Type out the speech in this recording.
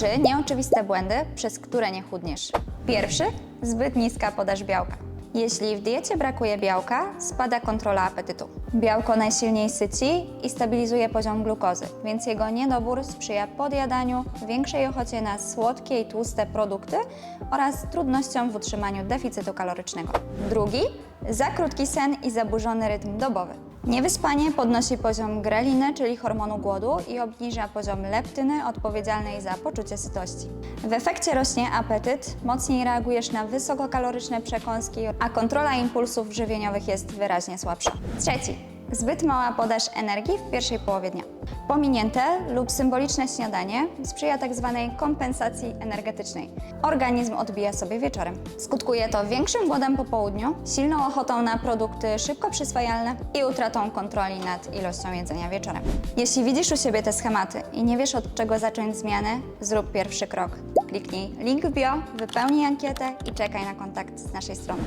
Trzy nieoczywiste błędy, przez które nie chudniesz. Pierwszy, zbyt niska podaż białka. Jeśli w diecie brakuje białka, spada kontrola apetytu. Białko najsilniej syci i stabilizuje poziom glukozy, więc jego niedobór sprzyja podjadaniu, większej ochocie na słodkie i tłuste produkty oraz trudnościom w utrzymaniu deficytu kalorycznego. Drugi, za krótki sen i zaburzony rytm dobowy. Niewyspanie podnosi poziom greliny, czyli hormonu głodu i obniża poziom leptyny odpowiedzialnej za poczucie sytości. W efekcie rośnie apetyt, mocniej reagujesz na wysokokaloryczne przekąski, a kontrola impulsów żywieniowych jest wyraźnie słabsza. Trzeci. Zbyt mała podaż energii w pierwszej połowie dnia. Pominięte lub symboliczne śniadanie sprzyja tzw. kompensacji energetycznej. Organizm odbija sobie wieczorem. Skutkuje to większym głodem po południu, silną ochotą na produkty szybko przyswajalne i utratą kontroli nad ilością jedzenia wieczorem. Jeśli widzisz u siebie te schematy i nie wiesz od czego zacząć zmianę, zrób pierwszy krok. Kliknij link w bio, wypełnij ankietę i czekaj na kontakt z naszej strony.